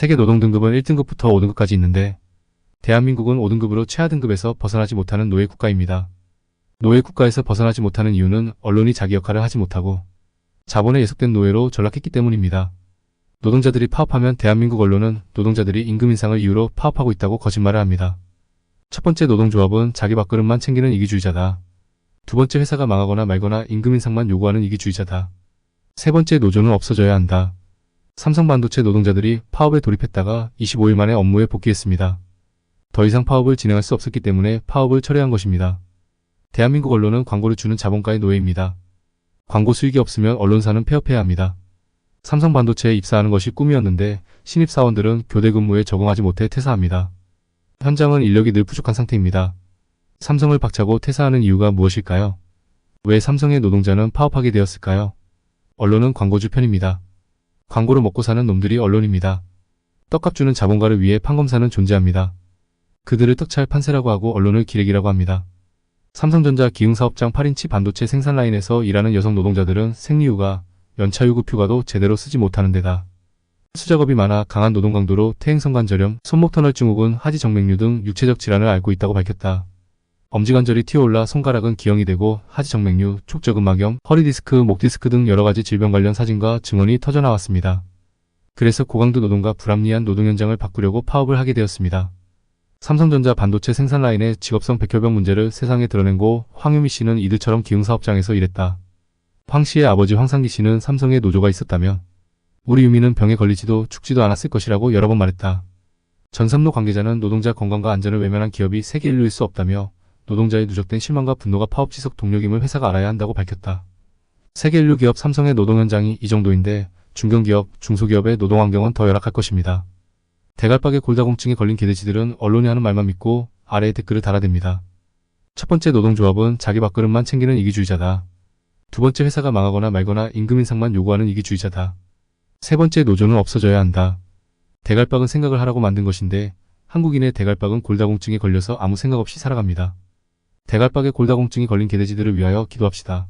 세계 노동 등급은 1등급부터 5등급까지 있는데 대한민국은 5등급으로 최하 등급에서 벗어나지 못하는 노예 국가입니다. 노예 국가에서 벗어나지 못하는 이유는 언론이 자기 역할을 하지 못하고 자본에 예속된 노예로 전락했기 때문입니다. 노동자들이 파업하면 대한민국 언론은 노동자들이 임금 인상을 이유로 파업하고 있다고 거짓말을 합니다. 첫 번째 노동조합은 자기 밥그릇만 챙기는 이기주의자다. 두 번째 회사가 망하거나 말거나 임금 인상만 요구하는 이기주의자다. 세 번째 노조는 없어져야 한다. 삼성반도체 노동자들이 파업에 돌입했다가 25일 만에 업무에 복귀했습니다. 더 이상 파업을 진행할 수 없었기 때문에 파업을 철회한 것입니다. 대한민국 언론은 광고를 주는 자본가의 노예입니다. 광고 수익이 없으면 언론사는 폐업해야 합니다. 삼성반도체에 입사하는 것이 꿈이었는데 신입사원들은 교대 근무에 적응하지 못해 퇴사합니다. 현장은 인력이 늘 부족한 상태입니다. 삼성을 박차고 퇴사하는 이유가 무엇일까요? 왜 삼성의 노동자는 파업하게 되었을까요? 언론은 광고주 편입니다. 광고를 먹고 사는 놈들이 언론입니다. 떡값 주는 자본가를 위해 판검사는 존재합니다. 그들을 떡찰 판세라고 하고 언론을 기레기라고 합니다. 삼성전자 기흥사업장 8인치 반도체 생산 라인에서 일하는 여성 노동자들은 생리휴가, 연차유급휴가도 제대로 쓰지 못하는 데다 수작업이 많아 강한 노동 강도로 퇴행성관 저렴, 손목터널 증후군, 하지정맥류 등 육체적 질환을 앓고 있다고 밝혔다. 엄지관절이 튀어올라 손가락은 기형이 되고 하지정맥류, 촉저근막염, 허리디스크, 목디스크 등 여러가지 질병 관련 사진과 증언이 터져나왔습니다. 그래서 고강도 노동과 불합리한 노동 현장을 바꾸려고 파업을 하게 되었습니다. 삼성전자 반도체 생산 라인의 직업성 백혈병 문제를 세상에 드러낸고 황유미 씨는 이들처럼 기흥사업장에서 일했다. 황 씨의 아버지 황상기 씨는 삼성에 노조가 있었다며 우리 유미는 병에 걸리지도 죽지도 않았을 것이라고 여러 번 말했다. 전삼로 관계자는 노동자 건강과 안전을 외면한 기업이 세계 인류일 수 없다며 노동자의 누적된 실망과 분노가 파업 지속 동력임을 회사가 알아야 한다고 밝혔다. 세계 인류 기업 삼성의 노동 현장이 이 정도인데 중견기업, 중소기업의 노동 환경은 더 열악할 것입니다. 대갈박에 골다공증에 걸린 개돼지들은 언론이 하는 말만 믿고 아래에 댓글을 달아댑니다. 첫 번째 노동조합은 자기 밥그릇만 챙기는 이기주의자다. 두 번째 회사가 망하거나 말거나 임금 인상만 요구하는 이기주의자다. 세 번째 노조는 없어져야 한다. 대갈박은 생각을 하라고 만든 것인데 한국인의 대갈박은 골다공증에 걸려서 아무 생각 없이 살아갑니다. 대갈박에 골다공증이 걸린 개돼지들을 위하여 기도합시다.